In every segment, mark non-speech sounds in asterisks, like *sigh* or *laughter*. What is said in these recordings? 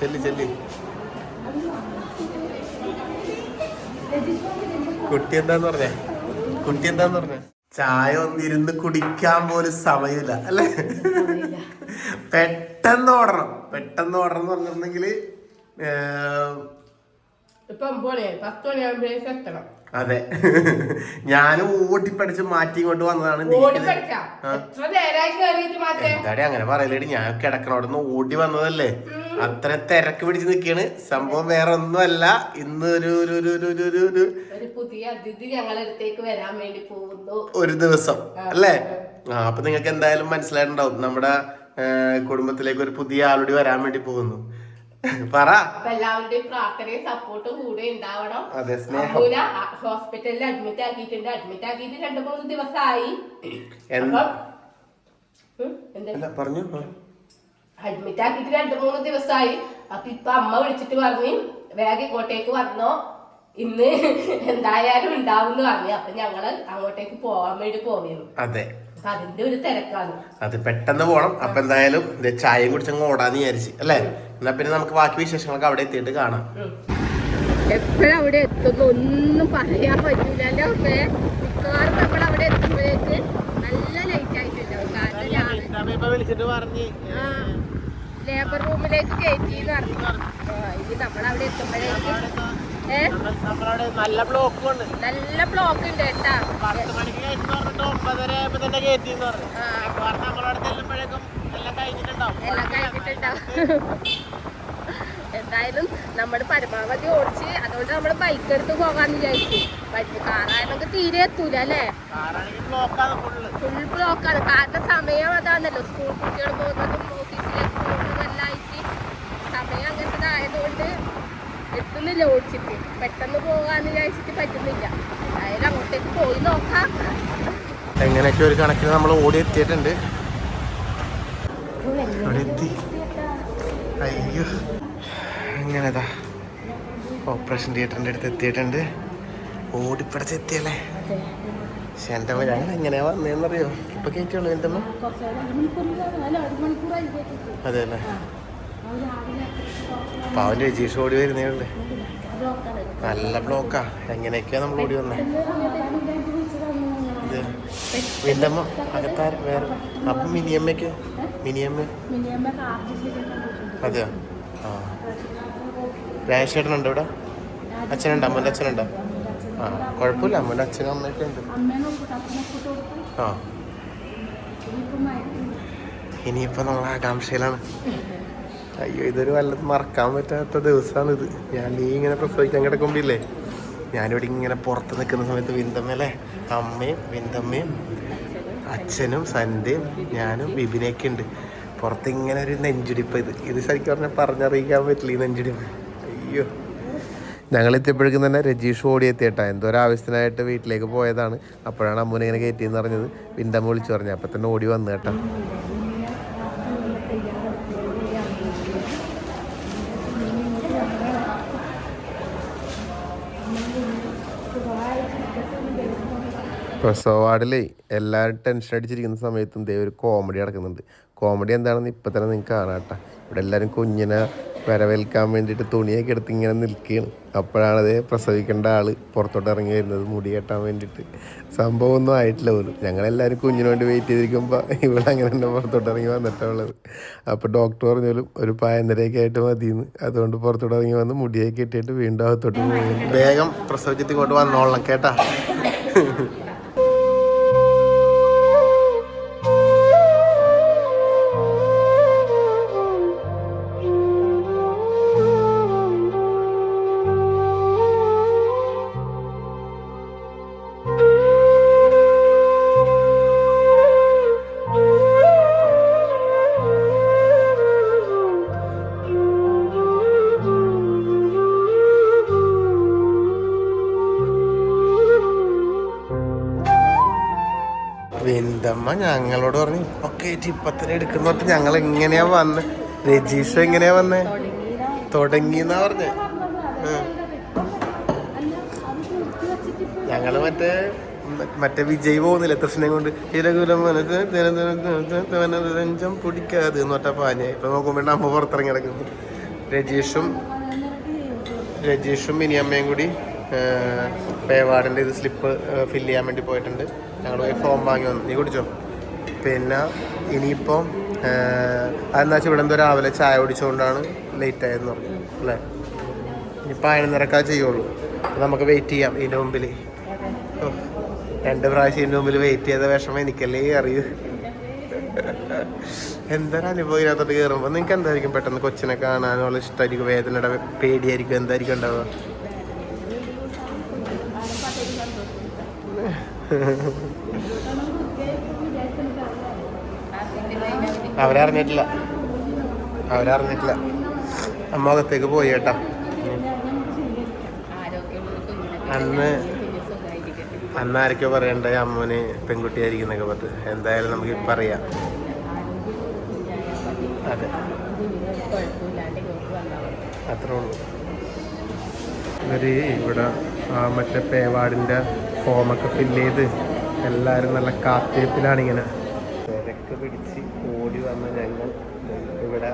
ചെല്ലി ചെല്ലി. കുട്ടി എന്താന്ന് പറഞ്ഞേ? കുട്ടി എന്താന്ന് പറഞ്ഞേ? ചായ ഒന്നിരുന്ന് കുടിക്കാൻ പോലും സമയമില്ല അല്ലേ? പെട്ടെന്ന് ഓടണം. പെട്ടെന്ന് ഓടണം എന്ന് പറഞ്ഞിരുന്നെങ്കിൽ അതെ. ഞാനും ഓടിപ്പടിച്ച് മാറ്റി ഇങ്ങോട്ട് വന്നതാണ് എന്താടി അങ്ങനെ പറയലേടി? ഞാൻ കിടക്കണോടൊന്ന് ഓടി വന്നതല്ലേ? അത്ര തിരക്ക് പിടിച്ച് നിൽക്കുകയാണ് സംഭവം വേറെ ഒന്നുമല്ല ഇന്ന് ഒരു ഒരു ഒരു ഒരു ഒരു ഒരു ഒരു ഒരു പുതിയ അതിഥി ഞങ്ങളടുത്തേക്ക് വരാൻ വേണ്ടി പോകുന്നു. ഒരു ദിവസം അല്ലേ? ആ അപ്പൊ നിങ്ങൾക്ക് എന്തായാലും മനസ്സിലായിട്ടുണ്ടാവും. നമ്മുടെ കുടുംബത്തിലേക്ക് ഒരു പുതിയ ആളുടി വരാൻ വേണ്ടി പോകുന്നു. പറ. എല്ലാവരുടെയും പ്രാർത്ഥനയും സപ്പോർട്ടും കൂടെ ഉണ്ടാവണം. അതെ സ്നേഹം. ഹോസ്പിറ്റലിൽ അഡ്മിറ്റ് ആക്കിയിട്ടുണ്ട്. അഡ്മിറ്റ് ആക്കിയിട്ട് രണ്ടു മൂന്ന് ദിവസമായി. പറഞ്ഞു. അഡ്മിറ്റ് ആക്കിയിട്ട് രണ്ട് മൂന്ന് ദിവസമായി അപ്പൊ ഇപ്പൊ അമ്മ വിളിച്ചിട്ട് പറഞ്ഞു വേഗം ഇങ്ങോട്ടേക്ക് വന്നോ ഇന്ന് എന്തായാലും ഉണ്ടാവും എന്ന് പറഞ്ഞു. അപ്പൊ ഞങ്ങൾ അങ്ങോട്ടേക്ക് പോവാൻ വേണ്ടി പോവുകയാണ്. അതെ. അതിന്റെ ഒരു തിരക്കാണ്. അത് പെട്ടെന്ന് പോണം. അപ്പൊ എന്തായാലും ദേ ചായയും കുടിച്ചങ്ങ് ഓടാന്ന് വിചാരിച്ച്. അല്ലേ? എന്നാ പിന്നെ നമുക്ക് ബാക്കി വിശേഷങ്ങളൊക്കെ അവിടെ എത്തിയിട്ട് കാണാം. എപ്പോഴും അവിടെ എത്തുന്നു? ഒന്നും പറയാൻ പറ്റൂലല്ലോ അപ്പേ മിക്കവാറും നമ്മൾ അവിടെ എത്തുമ്പോഴേക്ക് നല്ല ലൈറ്റ് രാവിലെ വിളിച്ചിട്ട് പറഞ്ഞ്. ലേബർ റൂമിലേക്ക് കയറ്റി ഇനി നമ്മൾ അവിടെ എത്തുമ്പോഴേക്ക് നല്ല ബ്ലോക്ക് ഉണ്ട്. നല്ല ബ്ലോക്ക് ഉണ്ട് കേട്ടാ. പത്ത് മണിക്ക് കയറ്റി പറഞ്ഞിട്ട് ഒമ്പതര ആയപ്പോ തന്നെ കയറ്റി പറഞ്ഞു. നമ്മളവിടെ ചെല്ലുമ്പോഴേക്കും എല്ലാം കഴിഞ്ഞിട്ടുണ്ടാവും. എല്ലാം കഴിഞ്ഞിട്ടുണ്ടാവും. എന്തായാലും നമ്മൾ പരമാവധി ഓടിച്ച് അതുകൊണ്ട് നമ്മൾ ബൈക്ക് എടുത്ത് പോകാന്ന് വിചാരിച്ചു. ബൈക്ക് കാറാണെങ്കിൽ തീരെ എത്തൂല അല്ലേ? ഫുൾ ബ്ലോക്കാണ് കാരണം സമയം അതാണല്ലോ. സ്കൂൾ കുട്ടികൾ പോകുന്നതും ഓഫീസിലേക്ക് പോകുന്നതും എല്ലാം ആയിട്ട് സമയം അങ്ങനത്തെ ആയതുകൊണ്ട് എത്തുന്നില്ല ഓടിച്ചിട്ട്. പെട്ടെന്ന് പോകാന്ന് വിചാരിച്ചിട്ട് പറ്റുന്നില്ല. എന്തായാലും അങ്ങോട്ടേക്ക് പോയി നോക്കാം. എങ്ങനെയൊക്കെ ഒരു കണക്കിന് നമ്മൾ ഓടി എത്തിയിട്ടുണ്ട്. അവിടെ എത്തി? അയ്യോ. എങ്ങനെതാ ഓപ്പറേഷൻ തിയേറ്ററിന്റെ അടുത്ത് എത്തിയിട്ടുണ്ട്. ഓടിപ്പടച്ച് എത്തിയല്ലേ? പക്ഷെ എന്റെ അമ്മ ഞങ്ങൾ എങ്ങനെയാ വന്നേന്നറിയോ? ഇപ്പൊ എന്റെ അമ്മ? അതെ അല്ലേ പാവൻ രജീഷ് ഓടി വരുന്നേ ഉള്ളേ. നല്ല ബ്ലോക്കാ. എങ്ങനെയൊക്കെയാ നമ്മൾ ഓടി വന്നേ? ഇത് വില്ലമ്മ അകത്താര? വേറെ അപ്പം മിനിയമ്മയ്ക്ക്? മിനിയമ്മ? അതെയോ? ആ. രാജേഷേട്ടനുണ്ട് ഇവിടെ അച്ഛനുണ്ട് അമ്മന്റെ അച്ഛനുണ്ട്? ആ കുഴപ്പമില്ല. അമ്മന്റെ അച്ഛനും അമ്മയൊക്കെ ഉണ്ട്. ആ. ഇനിയിപ്പോൾ നമ്മൾ ആകാംക്ഷയിലാണ്. അയ്യോ ഇതൊരു വല്ലതും മറക്കാൻ പറ്റാത്ത ദിവസമാണ് ഇത് ഞാൻ നീ ഇങ്ങനെ പ്രസവിക്കാൻ കിടക്കുമ്പില്ലേ ഞാനിവിടെ ഇങ്ങനെ പുറത്ത് നിൽക്കുന്ന സമയത്ത് വിന്തമ്മയല്ലേ? അമ്മയും വിന്തമ്മയും അച്ഛനും സന്ധ്യയും ഞാനും ബിബിനെയൊക്കെ ഉണ്ട്. പുറത്ത് ഇങ്ങനെ ഒരു നെഞ്ചിടിപ്പ് ഇത്. ഇത് ശരിക്കും പറഞ്ഞാൽ പറഞ്ഞറിയിക്കാൻ പറ്റില്ല ഈ നെഞ്ചിടിപ്പ്. അയ്യോ. ഞങ്ങൾ എത്തിയപ്പോഴേക്കും തന്നെ രജീഷ് ഓടി എത്തിയിട്ടാ എന്തോ ഒരു ആവശ്യത്തിനായിട്ട് വീട്ടിലേക്ക് പോയതാണ്. അപ്പോഴാണ് അമ്മൂനെ ഇങ്ങനെ കയറ്റിയെന്ന് പറഞ്ഞത്. പിന്തമ്മ വിളിച്ചു പറഞ്ഞു. അപ്പം തന്നെ ഓടി വന്നു കേട്ടോ. പ്രസവ വാർഡിലേ എല്ലാവരും ടെൻഷൻ അടിച്ചിരിക്കുന്ന സമയത്തും ദൈവം ഒരു കോമഡി നടക്കുന്നുണ്ട്. കോമഡി എന്താണെന്ന് ഇപ്പം തന്നെ നിങ്ങൾക്ക് കാണാം കേട്ടോ. ഇവിടെ എല്ലാവരും കുഞ്ഞിനെ വരവേൽക്കാൻ വേണ്ടിയിട്ട് തുണിയൊക്കെ എടുത്ത് ഇങ്ങനെ നിൽക്കുകയാണ്. അപ്പോഴാണ് അതേ പ്രസവിക്കേണ്ട ആൾ പുറത്തോട്ട് ഇറങ്ങി വരുന്നത്. മുടി കെട്ടാൻ വേണ്ടിയിട്ട്. സംഭവം ഒന്നും ആയിട്ടില്ല പോലും. ഞങ്ങളെല്ലാവരും കുഞ്ഞിന് വേണ്ടി വെയിറ്റ് ചെയ്തിരിക്കുമ്പോൾ ഇവിടെ അങ്ങനെ തന്നെ പുറത്തോട്ട് ഇറങ്ങി വന്നിട്ടുള്ളത് അപ്പോൾ ഡോക്ടർ പറഞ്ഞാലും ഒരു പായന്തരയൊക്കെ ആയിട്ട് മതിയെന്ന് അതുകൊണ്ട് പുറത്തോട്ട് ഇറങ്ങി വന്ന് മുടിയൊക്കെ ഇട്ടിട്ട് വീണ്ടും അകത്തോട്ട് വേഗം പ്രസവിച്ചിട്ട് ഇങ്ങോട്ട് വന്നോളണം കേട്ടാ. വിന്തമ്മ ഞങ്ങളോട് പറഞ്ഞു ഇപ്പൊ കയറ്റി ഇപ്പത്തന്നെ എടുക്കുന്ന പറഞ്ഞിട്ട് ഞങ്ങൾ എങ്ങനെയാ വന്ന്? രജീഷ് എങ്ങനെയാ വന്നേ? തുടങ്ങിന്നാ പറഞ്ഞേ. ഞങ്ങൾ മറ്റേ മറ്റേ വിജയ് പോകുന്നില്ല കൃഷ്ണനെ കൊണ്ട്? ഇരകുലം മനസ്സ് തിരുവനന്തപുരം പിടിക്കാതെ എന്ന് പറഞ്ഞ പാഞ്ഞ. ഇപ്പൊ നോക്കുമ്പോ അമ്മ പുറത്തിറങ്ങി കിടക്കുന്നു രജീഷും രജീഷും മിനിയമ്മയും കൂടി പേവാടിന്റെ ഇത് സ്ലിപ്പ് ഫില്ല് ചെയ്യാൻ വേണ്ടി പോയിട്ടുണ്ട്. ഞങ്ങൾ പോയി ഫോം വാങ്ങി വന്നു. നീ കുടിച്ചോ? പിന്നെ ഇനിയിപ്പം അതെന്താ വെച്ചാൽ ഇവിടെ എന്തോ രാവിലെ ചായ കുടിച്ചുകൊണ്ടാണ് ലേറ്റ് ആയെന്ന് പറഞ്ഞു അല്ലേ? ഇനിയിപ്പോൾ പതിനൊന്നരക്കാ ചെയ്യുള്ളൂ. നമുക്ക് വെയിറ്റ് ചെയ്യാം ഇതിന്റെ മുമ്പിൽ രണ്ട് പ്രാവശ്യം ഇതിന്റെ മുമ്പിൽ വെയിറ്റ് ചെയ്ത വിഷമം എനിക്കല്ലേ അറിയൂ. എന്തൊരു അനുഭവം ഇതിനകത്തോട്ട് കയറുമ്പോൾ നിങ്ങൾക്ക് എന്തായിരിക്കും പെട്ടെന്ന് കൊച്ചിനെ കാണാനുള്ള ഇഷ്ടമായിരിക്കും വേദനയുടെ പേടിയായിരിക്കും. എന്തായിരിക്കും ഉണ്ടാവുക? അവരറിഞ്ഞിട്ടില്ല. അവരറിഞ്ഞിട്ടില്ല. അമ്മ അകത്തേക്ക് പോയി കേട്ടാ. അന്ന് അന്ന് ആരൊക്കെയോ പറയണ്ടേ അമ്മന് പെൺകുട്ടിയായിരിക്കുന്നൊക്കെ പറഞ്ഞ് എന്തായാലും നമുക്ക് ഇപ്പം അറിയാം. അതെ. അത്രേ ഉള്ളൂ. ഇവർ ഇവിടെ മറ്റേ പേവാടിന്റെ ഫോമൊക്കെ ഫില്ല് ചെയ്ത് എല്ലാവരും നല്ല കാത്തിരിപ്പിലാണ് ഇങ്ങനെ. തിരക്ക് പിടിച്ച് ഓടി വന്ന ഞങ്ങൾ ഇവിടെ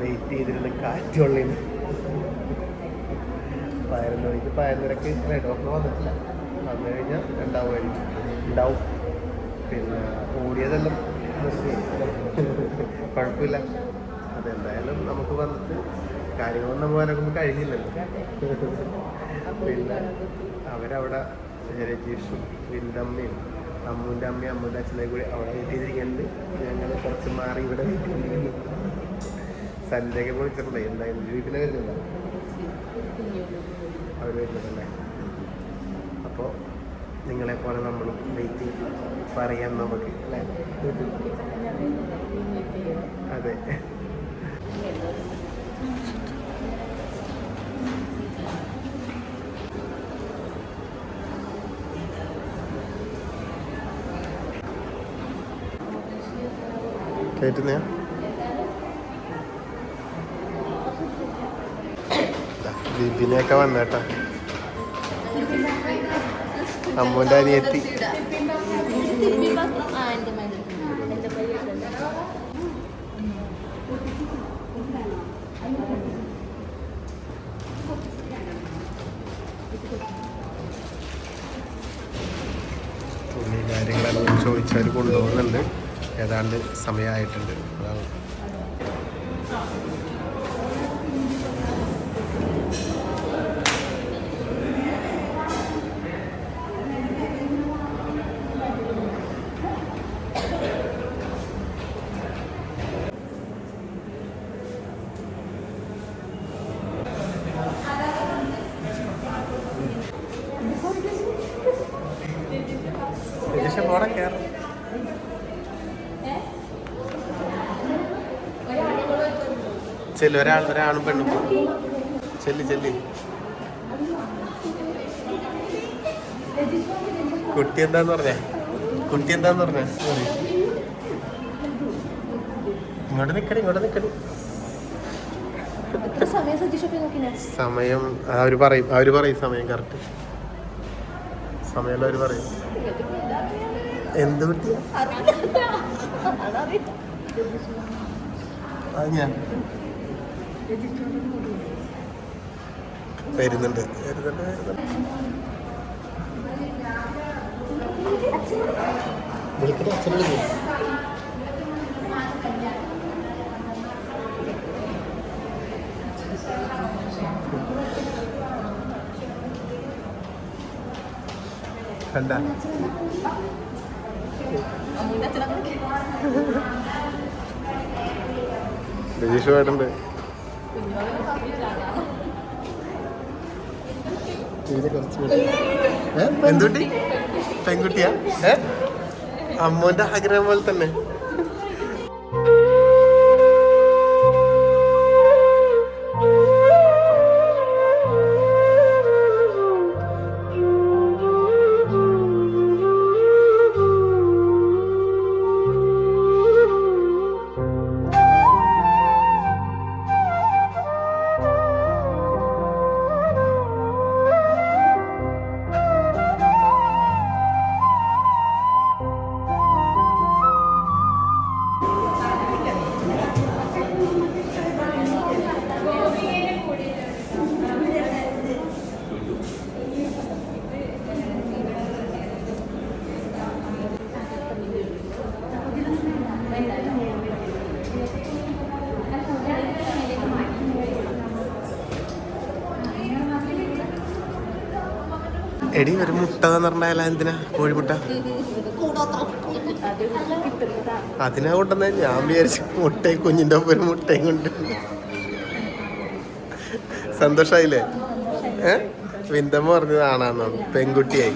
വെയിറ്റ് ചെയ്തിരുന്ന കാറ്റുള്ളിൽ. പതിനൊന്ന് മണിക്ക് പതിനൊന്നരക്ക് ഡോക്ടർ വന്നിട്ടില്ല. വന്നു കഴിഞ്ഞാൽ ഉണ്ടാവുമായിരിക്കും ഉണ്ടാവും. പിന്നെ ഓടിയതെല്ലാം. കുഴപ്പമില്ല. അതെന്തായാലും നമുക്ക് വന്നിട്ട് കാര്യങ്ങളൊന്നും പോകാനൊക്കെ കഴിഞ്ഞില്ലല്ലോ. പിന്നെ അവരവിടെ രജീഷും വിന്തമ്മയും അമ്മൂന്റെ അമ്മയും അമ്മൂന്റെ അച്ഛനെ കൂടി അവിടെ വെയിറ്റ് ഞങ്ങൾ കുറച്ച് മാറി ഇവിടെ വെയിറ്റ് ചെയ്തിരിക്കുന്നു സന്ധ്യയൊക്കെ വിളിച്ചിട്ടുണ്ട്? എന്തായാലും വരുന്നില്ല അവർ വരുന്നുണ്ടല്ലേ? അപ്പോൾ നിങ്ങളെ പോലെ നമ്മളും വെയിറ്റ് പറയാം നമുക്ക് അല്ലേ അതെ കേട്ടുന്നേ ബിബിനെയൊക്കെ വന്നേട്ടാ. അമ്മൂന്റെ അനിയത്തി. തുണി കാര്യങ്ങളെല്ലാം ചോദിച്ചാൽ കൊണ്ടുപോകുന്നുണ്ട്. ഏതാണ്ട് സമയമായിട്ടുണ്ട്. അതാണ്. ചെല്ലു ഒരാൾ ഒരാളും പെണ്ണും ചെല്ലി ചെല്ലി. കുട്ടി എന്താന്ന് പറഞ്ഞേ? കുട്ടി എന്താന്ന് പറഞ്ഞേ? ഇങ്ങോട്ട് നിക്കടി ഇങ്ങോട്ട് നിക്കടി. എത്ര സമയം അവർ പറയും അവർ പറയും സമയം കറക്റ്റ് സമയം അവർ പറയും. എന്ത് കുട്ടിയാ ഞാൻ. വരുന്നുണ്ട്. വരുന്നുണ്ട് വരുന്നുണ്ട്. വിളിക്കട്ടെ അച്ഛനെ വിളിക്കും കണ്ട. രജീഷ് പോയിട്ടുണ്ട് ഇതിന് കുറച്ച്? എന്തുട്ടി പെൺകുട്ടിയാ? ഏ? അമ്മൂന്റെ ആഗ്രഹം പോലെ തന്നെ. എടി ഒരു മുട്ട പറഞ്ഞാൽ എന്തിനാ? കോഴിമുട്ട? അതിനാ കൊണ്ടുവന്ന. ഞാൻ വിചാരിച്ചു മുട്ടയും കുഞ്ഞിന്റെ ഒപ്പം ഒരു മുട്ടയും കൊണ്ട്. സന്തോഷായില്ലേ? ഏ? വിന്തമ്മ ആണാന്നോ പെൺകുട്ടിയായി.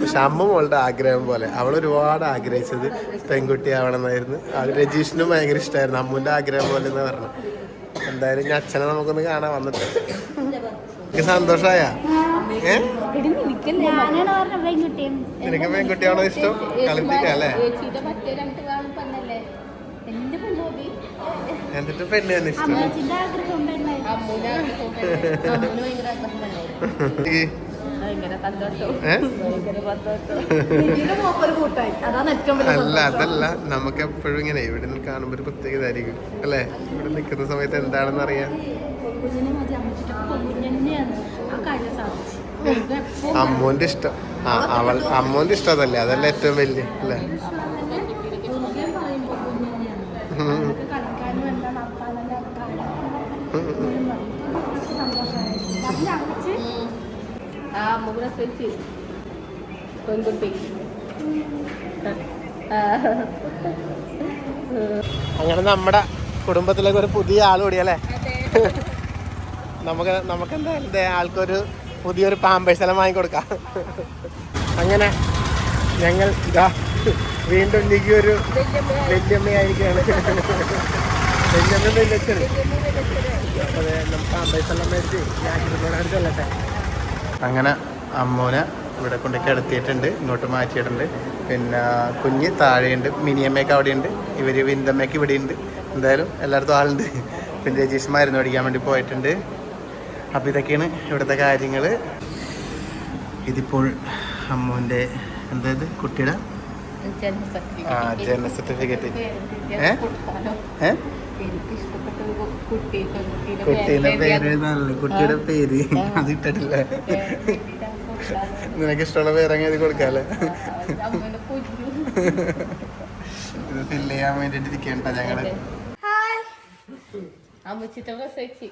പക്ഷെ അമ്മ മോളുടെ ആഗ്രഹം പോലെ. അവൾ ഒരുപാട് ആഗ്രഹിച്ചത് പെൺകുട്ടി ആവണമെന്നായിരുന്നു അത് രജീഷിനും ഭയങ്കര ഇഷ്ടമായിരുന്നു അമ്മുന്റെ ആഗ്രഹം പോലെ എന്ന് പറഞ്ഞു എന്തായാലും അച്ഛനെ നമുക്കൊന്ന് കാണാൻ വന്നിട്ട്. എനിക്ക് നിനക്ക് പെൺകുട്ടിയാണോ ഇഷ്ടം? കളിപ്പിക്കല്ലേ എന്നിട്ട് പെണ്ണ് തന്നെ ഇഷ്ടം? അല്ല അതല്ല. നമുക്ക് എപ്പോഴും ഇങ്ങനെ ഇവിടെ നിന്ന് കാണുമ്പോ ഒരു പ്രത്യേകത ആയിരിക്കും അല്ലെ? ഇവിടെ നിൽക്കുന്ന സമയത്ത് എന്താണെന്ന് അറിയാം അമ്മോന്റെ ഇഷ്ടം. ആ അവൾ അമ്മോന്റെ ഇഷ്ടം അതല്ലേ? അതല്ല ഏറ്റവും വലിയ അല്ലേ? എന്താ പെൺകുട്ടി. അങ്ങനെ നമ്മുടെ കുടുംബത്തിലേക്ക് ഒരു പുതിയ ആൾ കൂടി നമുക്ക് നമുക്ക് എന്തായാലും ദേ ആൾക്കൊരു പുതിയൊരു പാമ്പേഴ്സെല്ലാം വാങ്ങിക്കൊടുക്കാം. അങ്ങനെ ഞങ്ങൾ ഇതാ വീണ്ടും ലിഗി ഒരു വല്യമ്മ വല്യമ്മയായിരിക്കുകയാണ് വല്യമ്മ വല്യച്ഛന് അപ്പോൾ നമുക്ക് പാമ്പേഴ്സെല്ലാം മേടിച്ച് ഞാൻ ചെല്ലട്ടെ. അങ്ങനെ അമ്മൂനെ ഇവിടെ കൊണ്ട് കിടത്തിയിട്ടുണ്ട് ഇങ്ങോട്ട് മാറ്റിയിട്ടുണ്ട്. പിന്നെ കുഞ്ഞ് താഴെയുണ്ട് മിനിയമ്മയൊക്കെ അവിടെയുണ്ട്. ഇവർ വിന്തമ്മയൊക്കെ ഇവിടെയുണ്ട്. എന്തായാലും എല്ലായിടത്തും ആളുണ്ട്. പിന്നെ രജീഷ് മരുന്ന് മേടിക്കാൻ വേണ്ടി പോയിട്ടുണ്ട്. അപ്പോൾ ഇതൊക്കെയാണ് ഇവിടുത്തെ കാര്യങ്ങൾ ഇതിപ്പോൾ അമ്മൂന്റെ എന്തായത് കുട്ടിയുടെ? ആ ജനന സർട്ടിഫിക്കറ്റ്. ഏ? കുട്ടീന്റെ പേര് എഴുതാനല്ലേ? കുട്ടിയുടെ പേര് അത് ഇട്ടിട്ടില്ല? നിനക്ക് ഇഷ്ടമുള്ള പേരങ്ങ് എഴുതി കൊടുക്കാല്ലേ കുഞ്ഞു. ഇത് ഫില്ല് ചെയ്യാൻ വേണ്ടിട്ട് ഇരിക്കണ്ട ഞങ്ങൾ. അമ്മച്ചിട്ട് പ്രസവിച്ച്?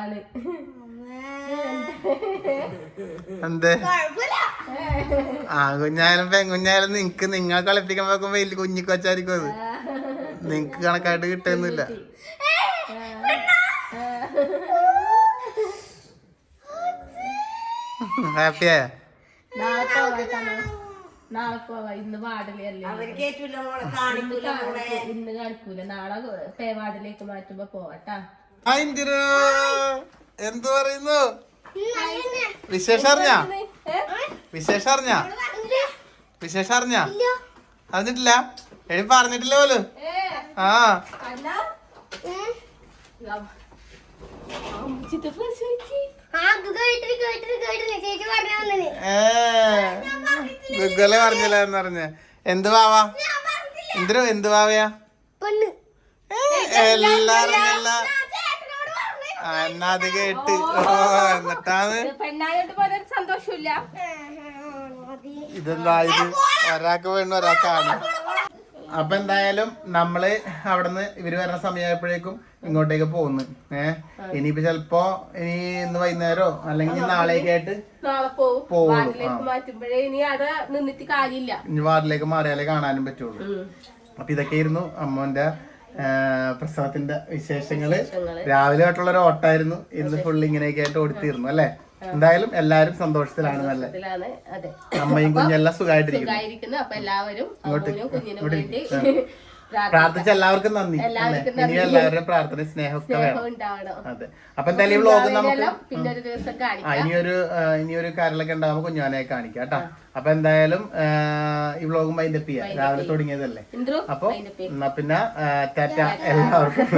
ആണ്. എന്തേ? ആ കുഞ്ഞായാലും പെൺകുഞ്ഞായാലും നിങ്ങക്ക് നിങ്ങളെ കളിപ്പിക്കാൻ നോക്കുമ്പോ വലിയ കുഞ്ഞിക്കൊച്ചായിരിക്കും അത്. നിങ്ങക്ക് കണക്കായിട്ട് കിട്ടുന്നില്ല. ഹാപ്പിയാ നാളെ പോവാ നാളെ പോവാ ഇന്ന് പാടില്ലല്ലേ ഇന്ന് കാണിക്കൂല. നാളെ പേവാടിലേക്ക് മാറ്റുമ്പോ പോവാട്ടാ. എന്ത് പറയുന്നു? വിശേഷം അറിഞ്ഞ? വിശേഷം അറിഞ്ഞ? വിശേഷം അറിഞ്ഞ? അറിഞ്ഞിട്ടില്ല? എഴുതി പറഞ്ഞിട്ടില്ല പോലും. ആ. അല്ല. ഗുഗലെ പറഞ്ഞില്ല എന്ന് പറഞ്ഞ എന്ത് വാവാ? എന്തിനു എന്ത് വാവയാ? എല്ലാരും എല്ലാം എന്നാ അത് കേട്ട്. ഓ എന്നിട്ടാണ്. സന്തോഷമില്ല ഇതെന്താ ഇത്? ഒരാൾക്ക് വേണം ഒരാൾക്കാണ് അപ്പൊ എന്തായാലും നമ്മൾ അവിടുന്ന് ഇവർ വരുന്ന സമയമായപ്പോഴേക്കും ഇങ്ങോട്ടേക്ക് പോകുന്നു. ഏഹ് ഇനിയിപ്പോ ചെലപ്പോ ഇനി ഇന്ന് വൈകുന്നേരോ അല്ലെങ്കിൽ നാളേക്കായിട്ട് പോകും. ഇനി വാർഡിലേക്ക് മാറിയാലേ കാണാനും പറ്റുള്ളൂ. അപ്പൊ ഇതൊക്കെയായിരുന്നു അമ്മോന്റെ പ്രസവത്തിന്റെ വിശേഷങ്ങൾ. രാവിലെ ആയിട്ടുള്ള ഒരു ഓട്ടായിരുന്നു ഇന്ന് ഫുള്ള് ഇങ്ങനെയൊക്കെ ആയിട്ട് ഓടിത്തീർന്നു അല്ലെ? എന്തായാലും എല്ലാരും സന്തോഷത്തിലാണ് നല്ല അമ്മയും കുഞ്ഞെല്ലാം സുഖമായിട്ടിരിക്കുന്നു അപ്പൊ എല്ലാവരും *laughs* പ്രാർത്ഥിച്ച എല്ലാവർക്കും നന്ദി ഇനി എല്ലാവരുടെയും പ്രാർത്ഥന സ്നേഹമൊക്കെ വേണം. അതെ. അപ്പൊ എന്തായാലും ഈ വ്ലോഗ് നമുക്ക് ഇനിയൊരു ഇനിയൊരു കാര്യങ്ങളൊക്കെ ഉണ്ടാകുമ്പോ കുഞ്ഞാനെ കാണിക്കാം കേട്ടോ. അപ്പൊ എന്തായാലും ഈ വ്ലോഗും വൈൻഡപ്പ് ചെയ്യാം. രാവിലെ തുടങ്ങിയതല്ലേ? അപ്പൊ എന്നാ പിന്നെ ടാറ്റ എല്ലാവർക്കും